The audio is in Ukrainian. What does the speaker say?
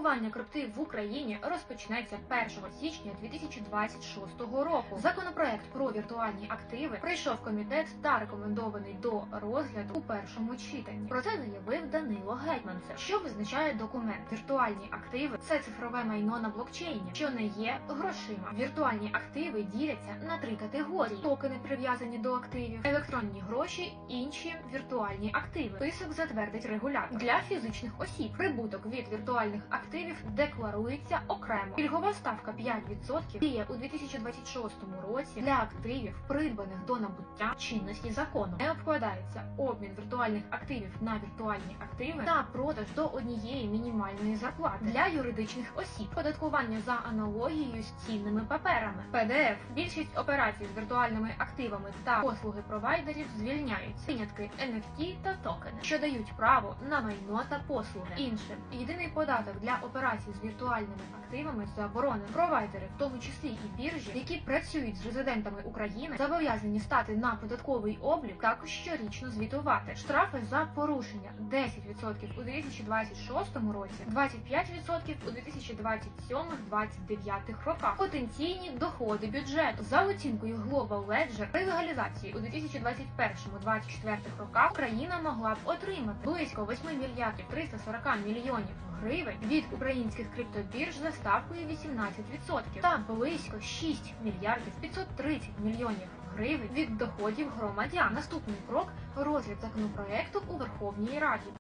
Оподаткування крипти в Україні розпочнеться 1 січня 2026 року. Законопроект про віртуальні активи прийшов комітет та рекомендований до розгляду у першому читанні. Про це заявив Данило Гетманцев. Що визначає документ? Віртуальні активи це цифрове майно на блокчейні, що не є грошима. Віртуальні активи діляться на три категорії: токени прив'язані до активів, електронні гроші, інші віртуальні активи. Список затвердить регулятор для фізичних осіб. Прибуток від віртуальних активів декларується окремо. Пільгова ставка 5% діє у 2026 році для активів, придбаних до набуття чинності закону. Не обкладається обмін віртуальних активів на віртуальні активи та продаж до однієї мінімальної зарплати для юридичних осіб. Податкування за аналогією з цінними паперами. ПДФ. Більшість операцій з віртуальними активами та послуги провайдерів звільняються. Винятки NFT та токени, що дають право на майно та послуги. Інше єдиний податок для операцій з віртуальними активами заборонений. Провайдери, в тому числі і біржі, які працюють з резидентами України, зобов'язані стати на податковий облік також щорічно звітувати. Штрафи за порушення 10% у 2026 році, 25% у 2027-2029 роках. Потенційні доходи бюджету за оцінкою Global Ledger при легалізації у 2021-2024 роках Україна могла б отримати близько 8 мільярдів 340 мільйонів гривень від українських криптобірж за ставкою 18% та близько 6 мільярдів 530 мільйонів гривень від доходів громадян. Наступний крок розгляд законопроекту у Верховній Раді.